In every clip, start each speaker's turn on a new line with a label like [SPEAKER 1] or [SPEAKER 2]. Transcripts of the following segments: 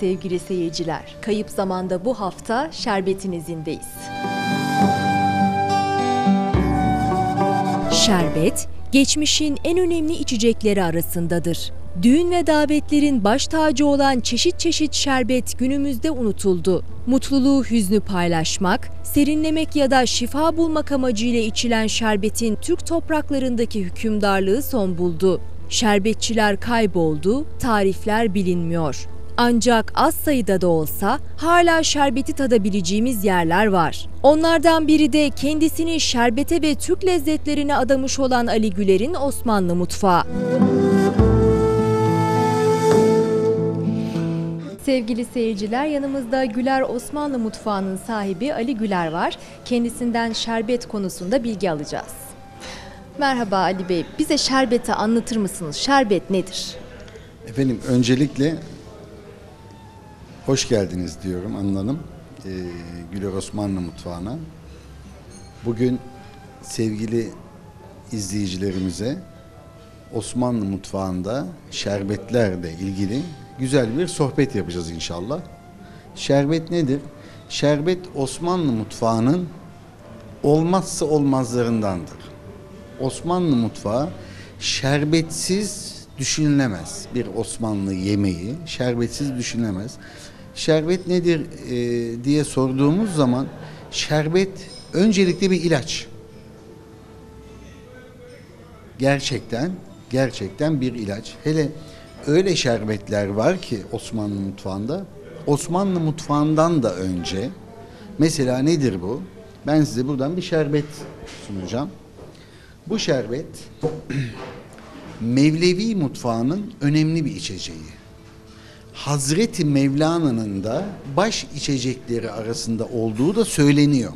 [SPEAKER 1] Sevgili seyirciler. Kayıp zamanda bu hafta şerbetin izindeyiz. Şerbet, geçmişin en önemli içecekleri arasındadır. Düğün ve davetlerin baş tacı olan çeşit çeşit şerbet günümüzde unutuldu. Mutluluğu, hüznü paylaşmak, serinlemek ya da şifa bulmak amacıyla içilen şerbetin Türk topraklarındaki hükümdarlığı son buldu. Şerbetçiler kayboldu, tarifler bilinmiyor. Ancak az sayıda da olsa hala şerbeti tadabileceğimiz yerler var. Onlardan biri de kendisini şerbete ve Türk lezzetlerine adamış olan Ali Güler'in Osmanlı mutfağı. Sevgili seyirciler yanımızda Güler Osmanlı mutfağının sahibi Ali Güler var. Kendisinden şerbet konusunda bilgi alacağız. Merhaba Ali Bey, bize şerbeti anlatır mısınız? Şerbet nedir?
[SPEAKER 2] Efendim öncelikle hoş geldiniz diyorum Anıl Hanım. Ee, Güler Osmanlı mutfağına. Bugün sevgili izleyicilerimize Osmanlı mutfağında şerbetlerle ilgili güzel bir sohbet yapacağız inşallah. Şerbet nedir? Şerbet Osmanlı mutfağının olmazsa olmazlarındandır. Osmanlı mutfağı şerbetsiz düşünülemez. Bir Osmanlı yemeği şerbetsiz düşünülemez. Şerbet nedir e, diye sorduğumuz zaman şerbet öncelikle bir ilaç. Gerçekten gerçekten bir ilaç. Hele öyle şerbetler var ki Osmanlı mutfağında. Osmanlı mutfağından da önce mesela nedir bu? Ben size buradan bir şerbet sunacağım. Bu şerbet Mevlevi mutfağının önemli bir içeceği. Hazreti Mevlana'nın da baş içecekleri arasında olduğu da söyleniyor.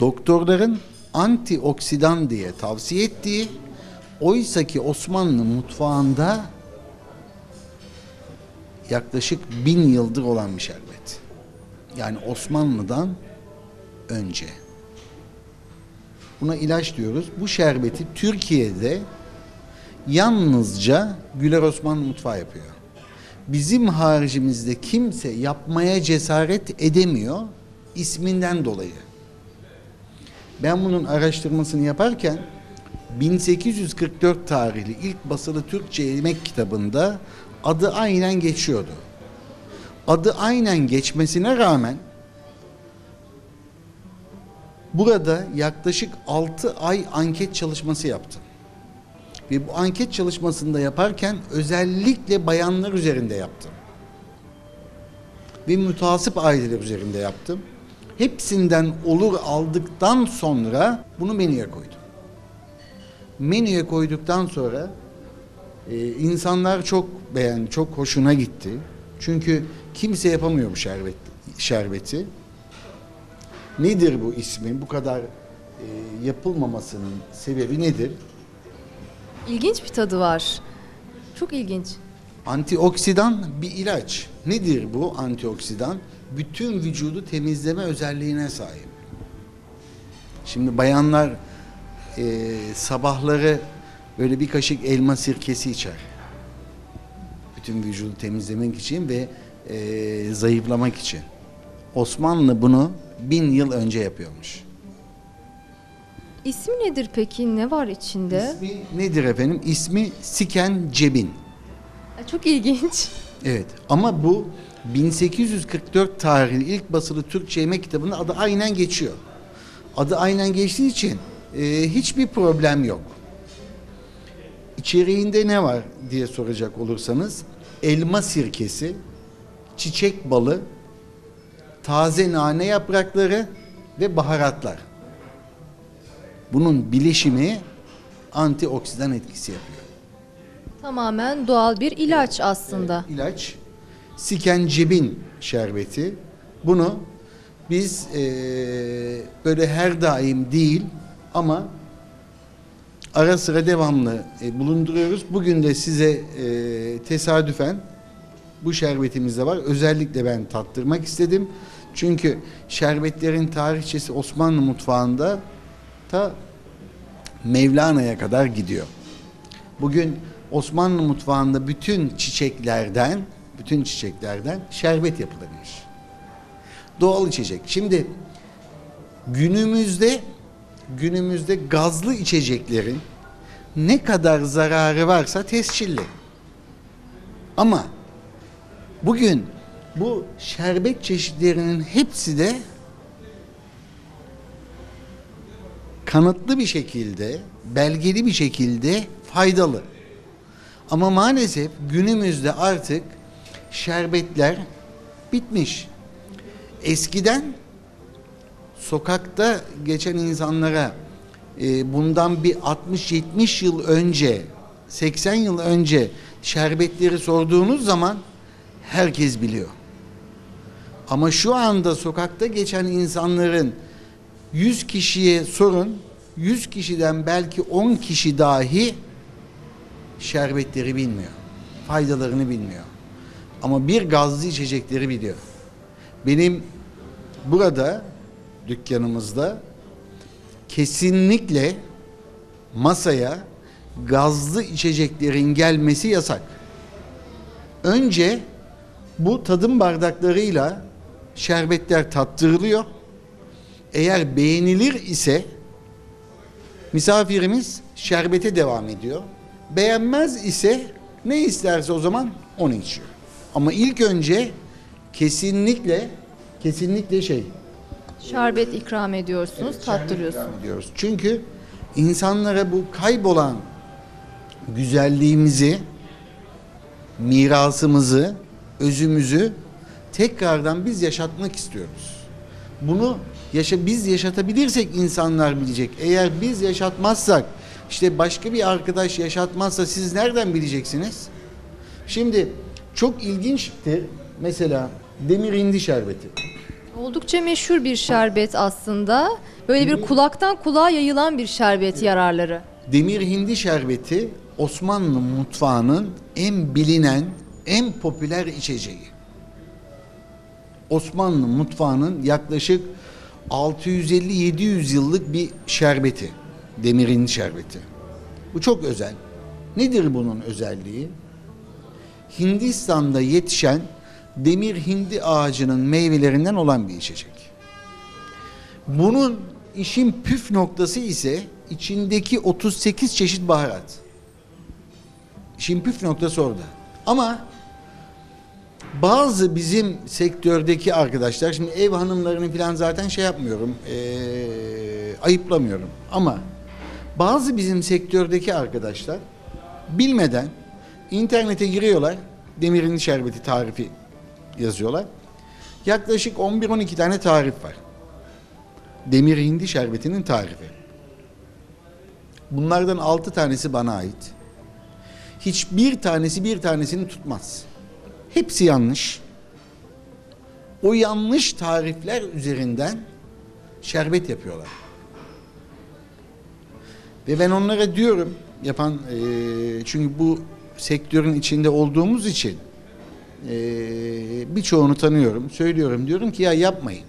[SPEAKER 2] Doktorların antioksidan diye tavsiye ettiği oysa ki Osmanlı mutfağında yaklaşık bin yıldır olan bir şerbet. Yani Osmanlı'dan önce. Buna ilaç diyoruz. Bu şerbeti Türkiye'de yalnızca Güler Osmanlı mutfağı yapıyor. Bizim haricimizde kimse yapmaya cesaret edemiyor isminden dolayı. Ben bunun araştırmasını yaparken 1844 tarihli ilk basılı Türkçe yemek kitabında adı aynen geçiyordu. Adı aynen geçmesine rağmen burada yaklaşık 6 ay anket çalışması yaptım. Ve bu anket çalışmasında yaparken özellikle bayanlar üzerinde yaptım. Ve mütasip aileler üzerinde yaptım. Hepsinden olur aldıktan sonra bunu menüye koydum. Menüye koyduktan sonra e, insanlar çok beğendi, çok hoşuna gitti. Çünkü kimse yapamıyor bu şerbet, şerbeti. Nedir bu ismi? Bu kadar e, yapılmamasının sebebi nedir?
[SPEAKER 1] İlginç bir tadı var. Çok ilginç.
[SPEAKER 2] Antioksidan bir ilaç. Nedir bu antioksidan? Bütün vücudu temizleme özelliğine sahip. Şimdi bayanlar e, sabahları böyle bir kaşık elma sirkesi içer. Bütün vücudu temizlemek için ve e, zayıflamak için. Osmanlı bunu bin yıl önce yapıyormuş.
[SPEAKER 1] İsmi nedir peki? Ne var içinde?
[SPEAKER 2] İsmi nedir efendim? İsmi Siken Cebin.
[SPEAKER 1] Çok ilginç.
[SPEAKER 2] Evet ama bu 1844 tarihli ilk basılı Türkçe yemek kitabının adı aynen geçiyor. Adı aynen geçtiği için e, hiçbir problem yok. İçeriğinde ne var diye soracak olursanız elma sirkesi, çiçek balı, taze nane yaprakları ve baharatlar. Bunun bileşimi antioksidan etkisi yapıyor.
[SPEAKER 1] Tamamen doğal bir ilaç aslında.
[SPEAKER 2] ilaç sikencebin şerbeti. Bunu biz eee, böyle her daim değil ama ara sıra devamlı e, bulunduruyoruz. Bugün de size e, tesadüfen bu şerbetimiz de var. Özellikle ben tattırmak istedim. Çünkü şerbetlerin tarihçesi Osmanlı mutfağında ta Mevlana'ya kadar gidiyor. Bugün Osmanlı mutfağında bütün çiçeklerden bütün çiçeklerden şerbet yapılırmış. Doğal içecek. Şimdi günümüzde günümüzde gazlı içeceklerin ne kadar zararı varsa tescilli. Ama bugün bu şerbet çeşitlerinin hepsi de kanıtlı bir şekilde, belgeli bir şekilde faydalı. Ama maalesef günümüzde artık şerbetler bitmiş. Eskiden sokakta geçen insanlara e, bundan bir 60-70 yıl önce, 80 yıl önce şerbetleri sorduğunuz zaman herkes biliyor. Ama şu anda sokakta geçen insanların 100 kişiye sorun, 100 kişiden belki 10 kişi dahi şerbetleri bilmiyor. Faydalarını bilmiyor. Ama bir gazlı içecekleri biliyor. Benim burada dükkanımızda kesinlikle masaya gazlı içeceklerin gelmesi yasak. Önce bu tadım bardaklarıyla şerbetler tattırılıyor. Eğer beğenilir ise misafirimiz şerbete devam ediyor. Beğenmez ise ne isterse o zaman onu içiyor. Ama ilk önce kesinlikle kesinlikle şey
[SPEAKER 1] Şerbet ikram ediyorsunuz, tattırıyorsunuz.
[SPEAKER 2] devam ediyoruz. Çünkü insanlara bu kaybolan güzelliğimizi, mirasımızı, özümüzü tekrardan biz yaşatmak istiyoruz. Bunu yaşa biz yaşatabilirsek insanlar bilecek. Eğer biz yaşatmazsak, işte başka bir arkadaş yaşatmazsa siz nereden bileceksiniz? Şimdi çok ilginçtir. Mesela demir hindi şerbeti.
[SPEAKER 1] Oldukça meşhur bir şerbet aslında. Böyle bir kulaktan kulağa yayılan bir şerbet yararları.
[SPEAKER 2] Demir hindi şerbeti Osmanlı mutfağının en bilinen, en popüler içeceği. Osmanlı mutfağının yaklaşık 650-700 yıllık bir şerbeti. Demir hindi şerbeti. Bu çok özel. Nedir bunun özelliği? Hindistan'da yetişen demir hindi ağacının meyvelerinden olan bir içecek. Bunun işin püf noktası ise içindeki 38 çeşit baharat. İşin püf noktası orada. Ama bazı bizim sektördeki arkadaşlar, şimdi ev hanımlarını falan zaten şey yapmıyorum, eee, ayıplamıyorum. Ama bazı bizim sektördeki arkadaşlar bilmeden internete giriyorlar, demirin şerbeti tarifi yazıyorlar. Yaklaşık 11-12 tane tarif var. Demir hindi şerbetinin tarifi. Bunlardan 6 tanesi bana ait. Hiçbir tanesi bir tanesini tutmaz. Hepsi yanlış. O yanlış tarifler üzerinden şerbet yapıyorlar. Ve ben onlara diyorum yapan eee, çünkü bu sektörün içinde olduğumuz için eee, birçoğunu tanıyorum. Söylüyorum diyorum ki ya yapmayın.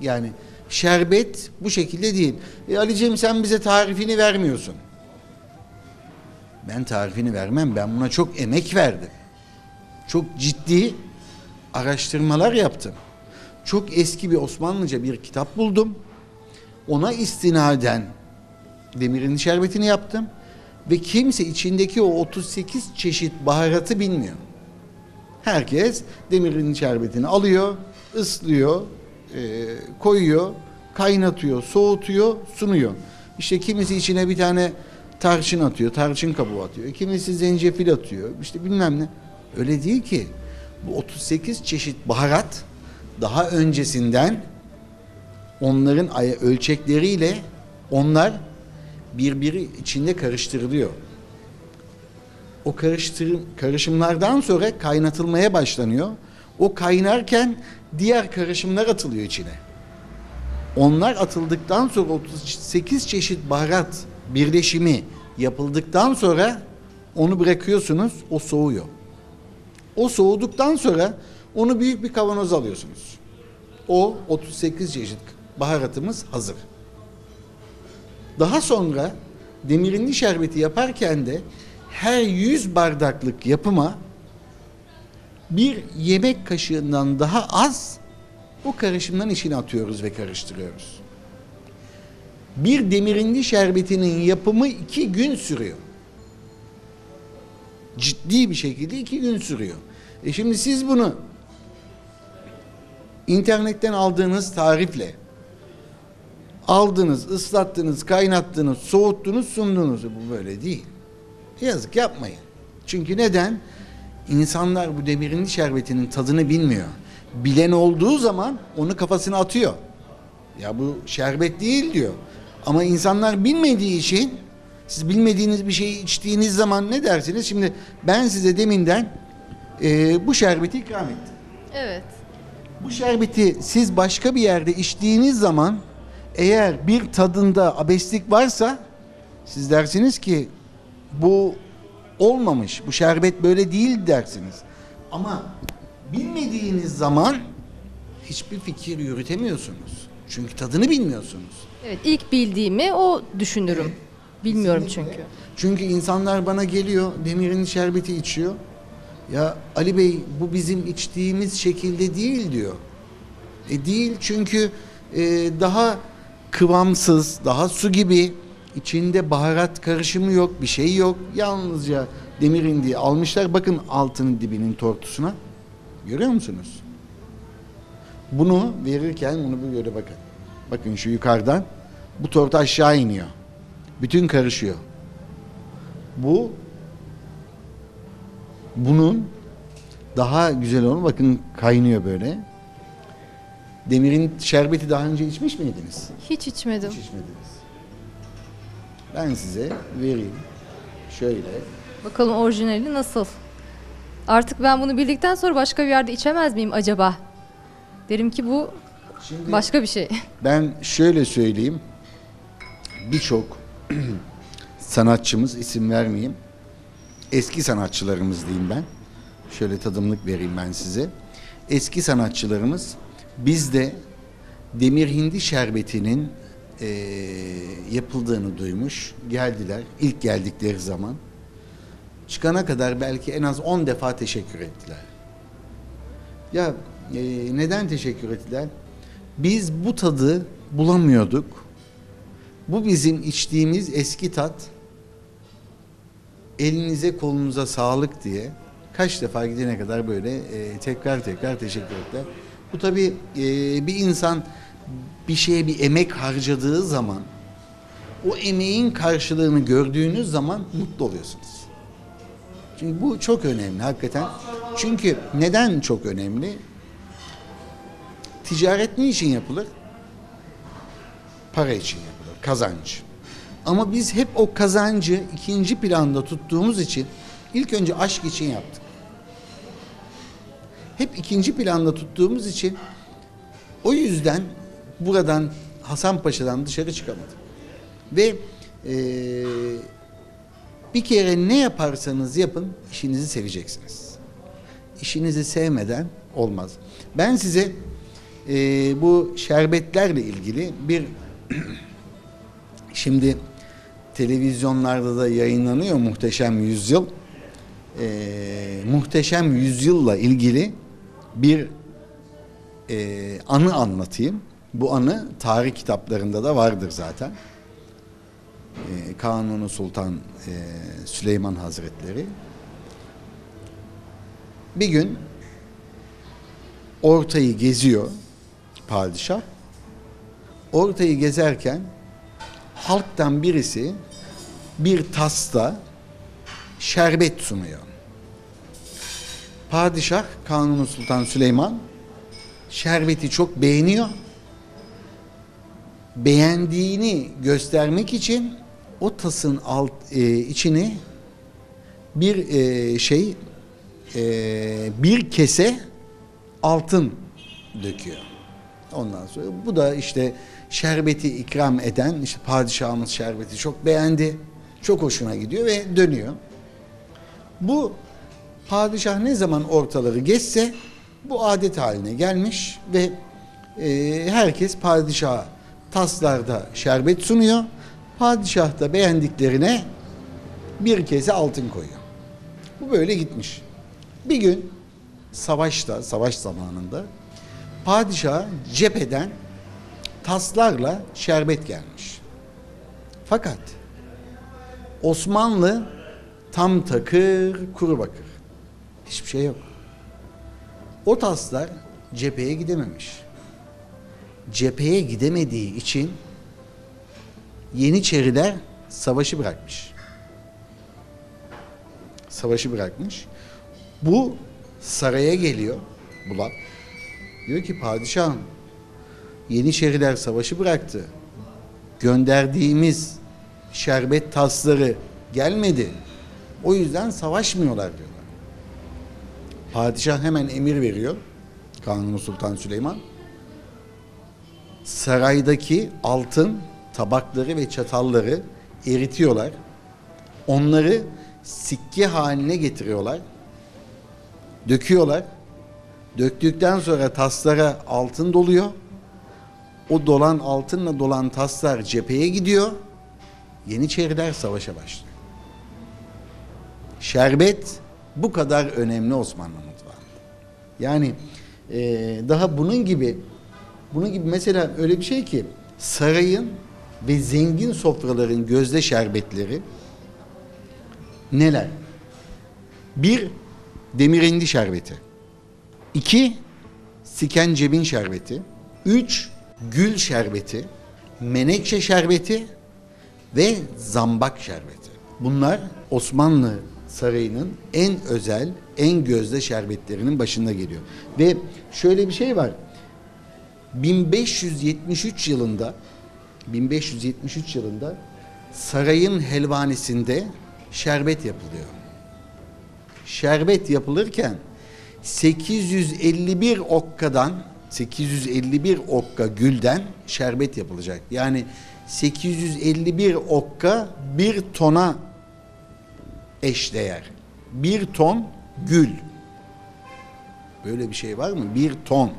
[SPEAKER 2] Yani şerbet bu şekilde değil. E Ali'ciğim sen bize tarifini vermiyorsun. Ben tarifini vermem. Ben buna çok emek verdim. Çok ciddi araştırmalar yaptım. Çok eski bir Osmanlıca bir kitap buldum. Ona istinaden demirin şerbetini yaptım. Ve kimse içindeki o 38 çeşit baharatı bilmiyor. Herkes demirin şerbetini alıyor, ıslıyor, e, koyuyor, kaynatıyor, soğutuyor, sunuyor. İşte kimisi içine bir tane tarçın atıyor, tarçın kabuğu atıyor. Kimisi zencefil atıyor, işte bilmem ne. Öyle değil ki. Bu 38 çeşit baharat daha öncesinden onların ölçekleriyle onlar birbiri içinde karıştırılıyor. O karıştırım, karışımlardan sonra kaynatılmaya başlanıyor. O kaynarken diğer karışımlar atılıyor içine. Onlar atıldıktan sonra 38 çeşit baharat birleşimi yapıldıktan sonra onu bırakıyorsunuz, o soğuyor. O soğuduktan sonra onu büyük bir kavanoz alıyorsunuz. O 38 çeşit baharatımız hazır. Daha sonra demirinli şerbeti yaparken de her 100 bardaklık yapıma bir yemek kaşığından daha az o karışımdan içine atıyoruz ve karıştırıyoruz. Bir demirindi şerbetinin yapımı iki gün sürüyor. Ciddi bir şekilde iki gün sürüyor. E şimdi siz bunu internetten aldığınız tarifle aldınız, ıslattınız, kaynattınız, soğuttunuz, sundunuz. Bu böyle değil. Yazık yapmayın. Çünkü neden? İnsanlar bu demirindi şerbetinin tadını bilmiyor. Bilen olduğu zaman onu kafasına atıyor. Ya bu şerbet değil diyor. Ama insanlar bilmediği için siz bilmediğiniz bir şeyi içtiğiniz zaman ne dersiniz? Şimdi ben size deminden e, bu şerbeti ikram ettim.
[SPEAKER 1] Evet.
[SPEAKER 2] Bu şerbeti siz başka bir yerde içtiğiniz zaman eğer bir tadında abeslik varsa siz dersiniz ki bu olmamış, bu şerbet böyle değil dersiniz. Ama bilmediğiniz zaman hiçbir fikir yürütemiyorsunuz. Çünkü tadını bilmiyorsunuz.
[SPEAKER 1] Evet ilk bildiğimi o düşünürüm. Bilmiyorum çünkü.
[SPEAKER 2] Çünkü insanlar bana geliyor, demirin şerbeti içiyor. Ya Ali Bey bu bizim içtiğimiz şekilde değil diyor. E değil çünkü e, daha kıvamsız, daha su gibi içinde baharat karışımı yok, bir şey yok. Yalnızca demirin diye almışlar. Bakın altının dibinin tortusuna. Görüyor musunuz? Bunu verirken bunu böyle bakın. Bakın şu yukarıdan bu tortu aşağı iniyor. Bütün karışıyor. Bu bunun daha güzel onu bakın kaynıyor böyle. Demirin şerbeti daha önce içmiş miydiniz?
[SPEAKER 1] Hiç içmedim.
[SPEAKER 2] Hiç içmediniz. Ben size vereyim. Şöyle.
[SPEAKER 1] Bakalım orijinali nasıl? Artık ben bunu bildikten sonra başka bir yerde içemez miyim acaba? Derim ki bu
[SPEAKER 2] Şimdi
[SPEAKER 1] başka bir şey.
[SPEAKER 2] ben şöyle söyleyeyim. Birçok sanatçımız isim vermeyeyim. Eski sanatçılarımız diyeyim ben. Şöyle tadımlık vereyim ben size. Eski sanatçılarımız bizde demir hindi şerbetinin eee, yapıldığını duymuş. Geldiler. ilk geldikleri zaman. Çıkana kadar belki en az 10 defa teşekkür ettiler. Ya e, neden teşekkür ettiler? Biz bu tadı bulamıyorduk. Bu bizim içtiğimiz eski tat. Elinize kolunuza sağlık diye kaç defa gidene kadar böyle e, tekrar tekrar teşekkür ettiler. Bu tabii e, bir insan bir şeye bir emek harcadığı zaman o emeğin karşılığını gördüğünüz zaman mutlu oluyorsunuz. Çünkü bu çok önemli hakikaten. Çünkü neden çok önemli? Ticaret ne için yapılır? Para için yapılır, kazanç. Ama biz hep o kazancı ikinci planda tuttuğumuz için ilk önce aşk için yaptık. Hep ikinci planda tuttuğumuz için o yüzden buradan Hasanpaşa'dan dışarı çıkamadık. Ve eee bir kere ne yaparsanız yapın işinizi seveceksiniz. İşinizi sevmeden olmaz. Ben size e, bu şerbetlerle ilgili bir şimdi televizyonlarda da yayınlanıyor Muhteşem Yüzyıl. E, Muhteşem Yüzyıl'la ilgili bir e, anı anlatayım. Bu anı tarih kitaplarında da vardır zaten. E, Kanuni Sultan e, Süleyman Hazretleri bir gün ortayı geziyor padişah. Ortayı gezerken halktan birisi bir tasta şerbet sunuyor. Padişah Kanuni Sultan Süleyman şerbeti çok beğeniyor. Beğendiğini göstermek için o tasın alt e, içini bir e, şey e, bir kese altın döküyor. Ondan sonra bu da işte şerbeti ikram eden işte padişahımız şerbeti çok beğendi. Çok hoşuna gidiyor ve dönüyor. Bu padişah ne zaman ortaları geçse bu adet haline gelmiş ve e, herkes padişaha taslarda şerbet sunuyor. Padişah da beğendiklerine bir kese altın koyuyor. Bu böyle gitmiş. Bir gün savaşta, savaş zamanında padişaha cepheden taslarla şerbet gelmiş. Fakat Osmanlı tam takır, kuru bakır. Hiçbir şey yok. O taslar cepheye gidememiş. Cepheye gidemediği için Yeniçeriler savaşı bırakmış. Savaşı bırakmış. Bu saraya geliyor Bulat. Diyor ki padişahım Yeniçeriler savaşı bıraktı. Gönderdiğimiz şerbet tasları gelmedi. O yüzden savaşmıyorlar diyorlar. Padişah hemen emir veriyor. Kanuni Sultan Süleyman. Saraydaki altın tabakları ve çatalları eritiyorlar. Onları sikke haline getiriyorlar. Döküyorlar. Döktükten sonra taslara altın doluyor. O dolan altınla dolan taslar cepheye gidiyor. Yeniçeriler savaşa başlıyor. Şerbet bu kadar önemli Osmanlı mutfağında. Yani e, daha bunun gibi bunun gibi mesela öyle bir şey ki sarayın ve zengin sofraların gözde şerbetleri neler? Bir, demirindi şerbeti. İki, sikencebin şerbeti. Üç, gül şerbeti. Menekşe şerbeti ve zambak şerbeti. Bunlar Osmanlı Sarayı'nın en özel, en gözde şerbetlerinin başında geliyor. Ve şöyle bir şey var. 1573 yılında 1573 yılında sarayın helvanesinde şerbet yapılıyor. Şerbet yapılırken 851 okkadan 851 okka gülden şerbet yapılacak. Yani 851 okka bir tona eşdeğer. Bir ton gül. Böyle bir şey var mı? Bir ton.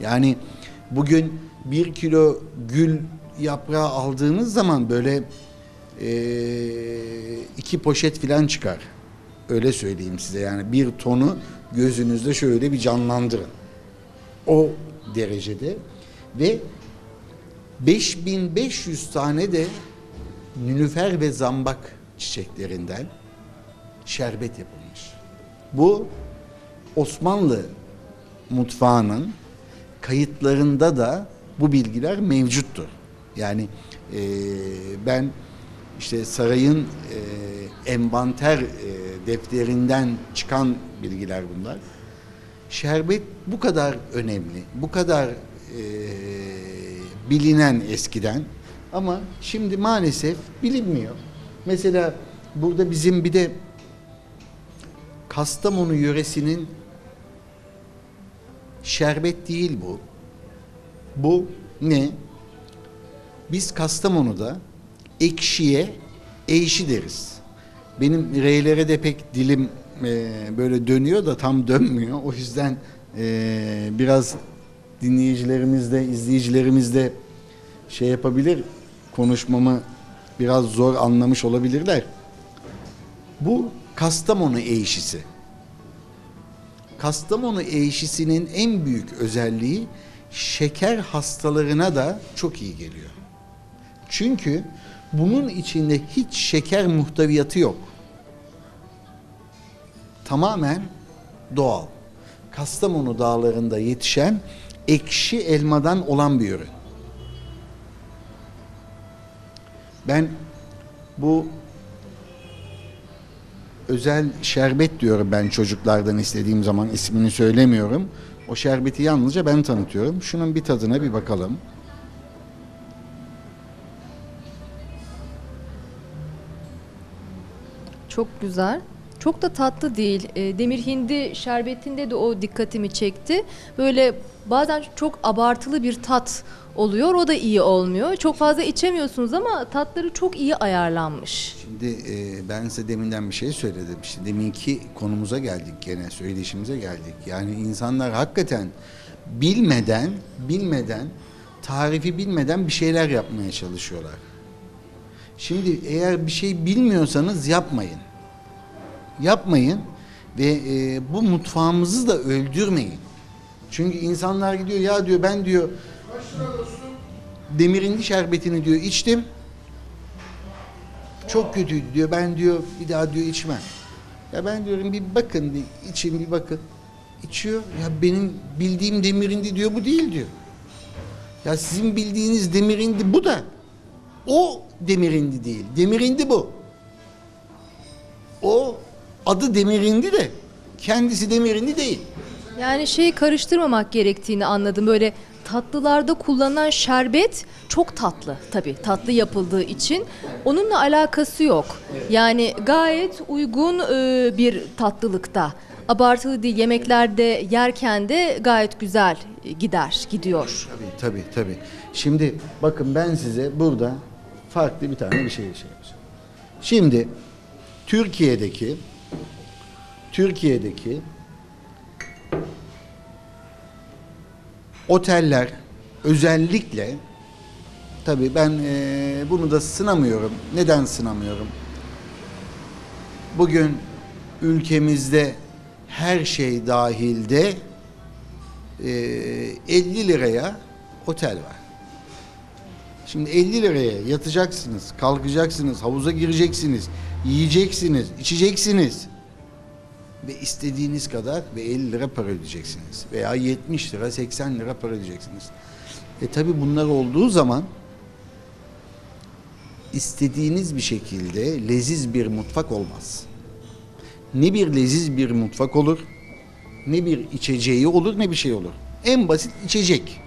[SPEAKER 2] Yani bugün bir kilo gül yaprağı aldığınız zaman böyle eee, iki poşet filan çıkar. Öyle söyleyeyim size yani bir tonu gözünüzde şöyle bir canlandırın. O derecede ve 5500 tane de nülüfer ve zambak çiçeklerinden şerbet yapılmış. Bu Osmanlı mutfağının kayıtlarında da bu bilgiler mevcuttur. Yani eee, ben işte sarayın eee, envanter eee, defterinden çıkan bilgiler bunlar. Şerbet bu kadar önemli, bu kadar eee, bilinen eskiden ama şimdi maalesef bilinmiyor. Mesela burada bizim bir de Kastamonu yöresinin şerbet değil bu. Bu ne? Biz Kastamonu'da ekşiye eğşi deriz. Benim R'lere de pek dilim e, böyle dönüyor da tam dönmüyor. O yüzden e, biraz dinleyicilerimiz de izleyicilerimiz de şey yapabilir konuşmamı biraz zor anlamış olabilirler. Bu Kastamonu eğşisi. Kastamonu eğşisinin en büyük özelliği şeker hastalarına da çok iyi geliyor. Çünkü bunun içinde hiç şeker muhteviyatı yok. Tamamen doğal. Kastamonu dağlarında yetişen ekşi elmadan olan bir ürün. Ben bu özel şerbet diyorum ben çocuklardan istediğim zaman ismini söylemiyorum. O şerbeti yalnızca ben tanıtıyorum. Şunun bir tadına bir bakalım.
[SPEAKER 1] Çok güzel. Çok da tatlı değil. E, demir hindi şerbetinde de o dikkatimi çekti. Böyle bazen çok abartılı bir tat oluyor. O da iyi olmuyor. Çok fazla içemiyorsunuz ama tatları çok iyi ayarlanmış.
[SPEAKER 2] Şimdi e, ben size deminden bir şey söyledim. İşte deminki konumuza geldik gene, söyleşimize geldik. Yani insanlar hakikaten bilmeden, bilmeden, tarifi bilmeden bir şeyler yapmaya çalışıyorlar. Şimdi eğer bir şey bilmiyorsanız yapmayın. Yapmayın. Ve e, bu mutfağımızı da öldürmeyin. Çünkü insanlar gidiyor ya diyor ben diyor demirindi şerbetini diyor içtim. Çok kötüydü diyor. Ben diyor bir daha diyor içmem. Ya ben diyorum bir bakın bir için bir bakın. İçiyor. Ya benim bildiğim demirindi diyor bu değil diyor. Ya sizin bildiğiniz demirindi bu da. O demirindi değil. Demirindi bu. O adı demirindi de kendisi demirindi değil.
[SPEAKER 1] Yani şeyi karıştırmamak gerektiğini anladım. Böyle tatlılarda kullanılan şerbet çok tatlı tabii tatlı yapıldığı için onunla alakası yok. Yani gayet uygun e, bir tatlılıkta. Abartılı değil yemeklerde yerken de gayet güzel gider gidiyor.
[SPEAKER 2] Tabii tabii tabii. Şimdi bakın ben size burada farklı bir tane bir şey şey yapacağım. Şimdi Türkiye'deki Türkiye'deki oteller özellikle tabii ben eee, bunu da sınamıyorum. Neden sınamıyorum? Bugün ülkemizde her şey dahilde eee, 50 liraya otel var. Şimdi 50 liraya yatacaksınız, kalkacaksınız, havuza gireceksiniz, yiyeceksiniz, içeceksiniz. Ve istediğiniz kadar ve 50 lira para ödeyeceksiniz. Veya 70 lira, 80 lira para ödeyeceksiniz. E tabi bunlar olduğu zaman istediğiniz bir şekilde leziz bir mutfak olmaz. Ne bir leziz bir mutfak olur, ne bir içeceği olur, ne bir şey olur. En basit içecek.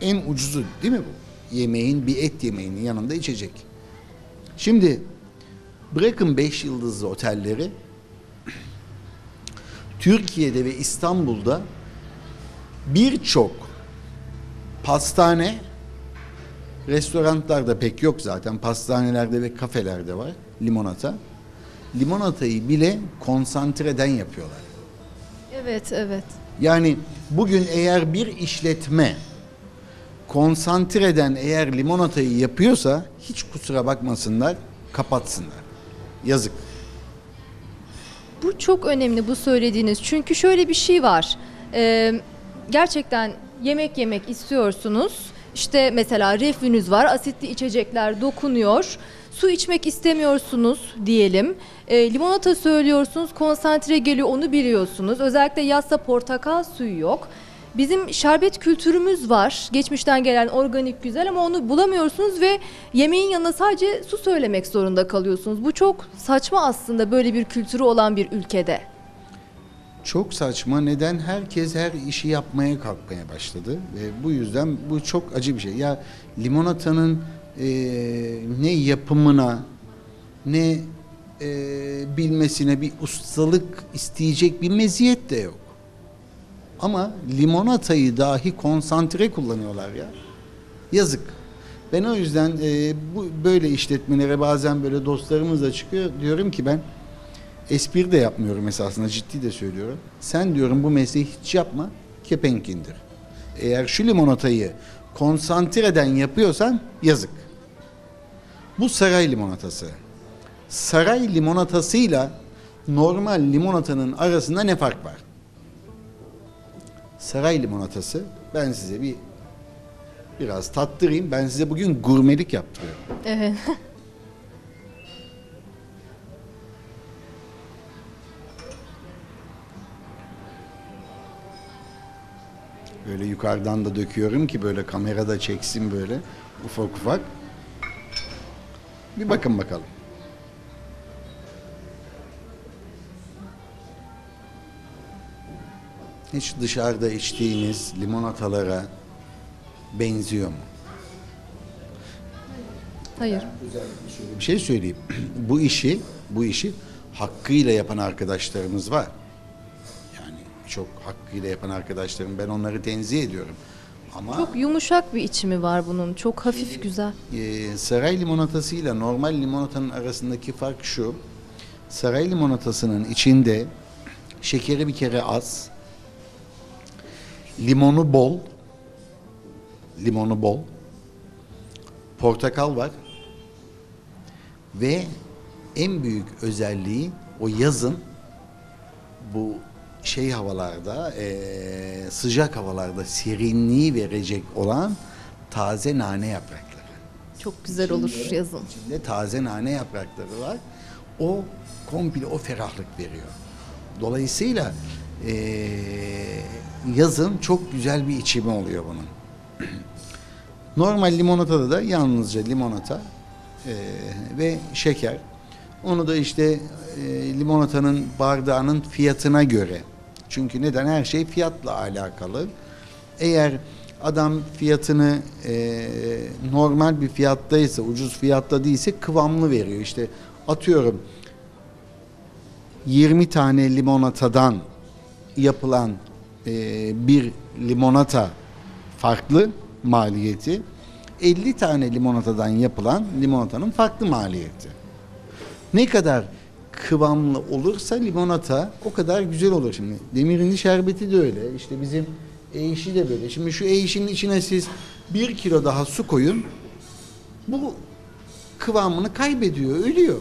[SPEAKER 2] En ucuzu değil mi bu? Yemeğin, bir et yemeğinin yanında içecek. Şimdi bırakın 5 yıldızlı otelleri, Türkiye'de ve İstanbul'da birçok pastane, restoranlarda pek yok zaten, pastanelerde ve kafelerde var limonata. Limonatayı bile konsantreden yapıyorlar.
[SPEAKER 1] Evet evet.
[SPEAKER 2] Yani bugün eğer bir işletme konsantreden eğer limonatayı yapıyorsa hiç kusura bakmasınlar, kapatsınlar. Yazık.
[SPEAKER 1] Bu çok önemli bu söylediğiniz. Çünkü şöyle bir şey var. Ee, gerçekten yemek yemek istiyorsunuz. İşte mesela reflünüz var, asitli içecekler dokunuyor. Su içmek istemiyorsunuz diyelim. Ee, limonata söylüyorsunuz, konsantre geliyor onu biliyorsunuz. Özellikle yazsa portakal suyu yok. Bizim şerbet kültürümüz var. Geçmişten gelen organik güzel ama onu bulamıyorsunuz ve yemeğin yanına sadece su söylemek zorunda kalıyorsunuz. Bu çok saçma aslında böyle bir kültürü olan bir ülkede.
[SPEAKER 2] Çok saçma. Neden? Herkes her işi yapmaya kalkmaya başladı. Ve bu yüzden bu çok acı bir şey. Ya limonatanın eee, ne yapımına ne eee, bilmesine bir ustalık isteyecek bir meziyet de yok. Ama limonatayı dahi konsantre kullanıyorlar ya. Yazık. Ben o yüzden eee, bu böyle işletmelere bazen böyle dostlarımız da çıkıyor. Diyorum ki ben espri de yapmıyorum esasında ciddi de söylüyorum. Sen diyorum bu mesleği hiç yapma kepenk indir. Eğer şu limonatayı konsantreden yapıyorsan yazık. Bu saray limonatası. Saray limonatasıyla normal limonatanın arasında ne fark var? Saray limonatası ben size bir biraz tattırayım. Ben size bugün gurmelik yaptırıyorum.
[SPEAKER 1] Evet.
[SPEAKER 2] Böyle yukarıdan da döküyorum ki böyle kamerada çeksin böyle ufak ufak. Bir bakın bakalım. Hiç dışarıda içtiğiniz limonatalara benziyor mu?
[SPEAKER 1] Hayır.
[SPEAKER 2] Şöyle bir şey söyleyeyim. bu işi, bu işi hakkıyla yapan arkadaşlarımız var. Yani çok hakkıyla yapan arkadaşlarım ben onları tenzih ediyorum. Ama
[SPEAKER 1] Çok yumuşak bir içimi var bunun. Çok hafif güzel.
[SPEAKER 2] e, saray limonatasıyla normal limonatanın arasındaki fark şu. Saray limonatasının içinde şekeri bir kere az, limonu bol, limonu bol, portakal var ve en büyük özelliği o yazın bu şey havalarda, e, sıcak havalarda serinliği verecek olan taze nane yaprakları.
[SPEAKER 3] Çok güzel olur yazın.
[SPEAKER 2] İçinde taze nane yaprakları var. O komple o ferahlık veriyor. Dolayısıyla eee, yazın çok güzel bir içimi oluyor bunun. Normal limonatada da yalnızca limonata eee, ve şeker. Onu da işte eee, limonatanın bardağının fiyatına göre. Çünkü neden? Her şey fiyatla alakalı. Eğer adam fiyatını eee, normal bir fiyattaysa, ucuz fiyatta değilse kıvamlı veriyor. İşte atıyorum 20 tane limonatadan yapılan eee, bir limonata farklı maliyeti. 50 tane limonatadan yapılan limonatanın farklı maliyeti. Ne kadar kıvamlı olursa limonata o kadar güzel olur şimdi. Demirindi şerbeti de öyle. İşte bizim eğişi de böyle. Şimdi şu eğişinin içine siz bir kilo daha su koyun. Bu kıvamını kaybediyor, ölüyor.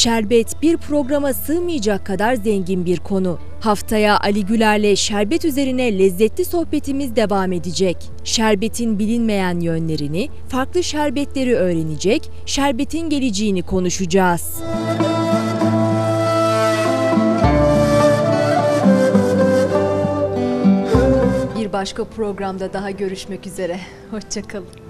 [SPEAKER 1] Şerbet bir programa sığmayacak kadar zengin bir konu. Haftaya Ali Güler'le şerbet üzerine lezzetli sohbetimiz devam edecek. Şerbetin bilinmeyen yönlerini, farklı şerbetleri öğrenecek, şerbetin geleceğini konuşacağız. Bir başka programda daha görüşmek üzere. Hoşçakalın.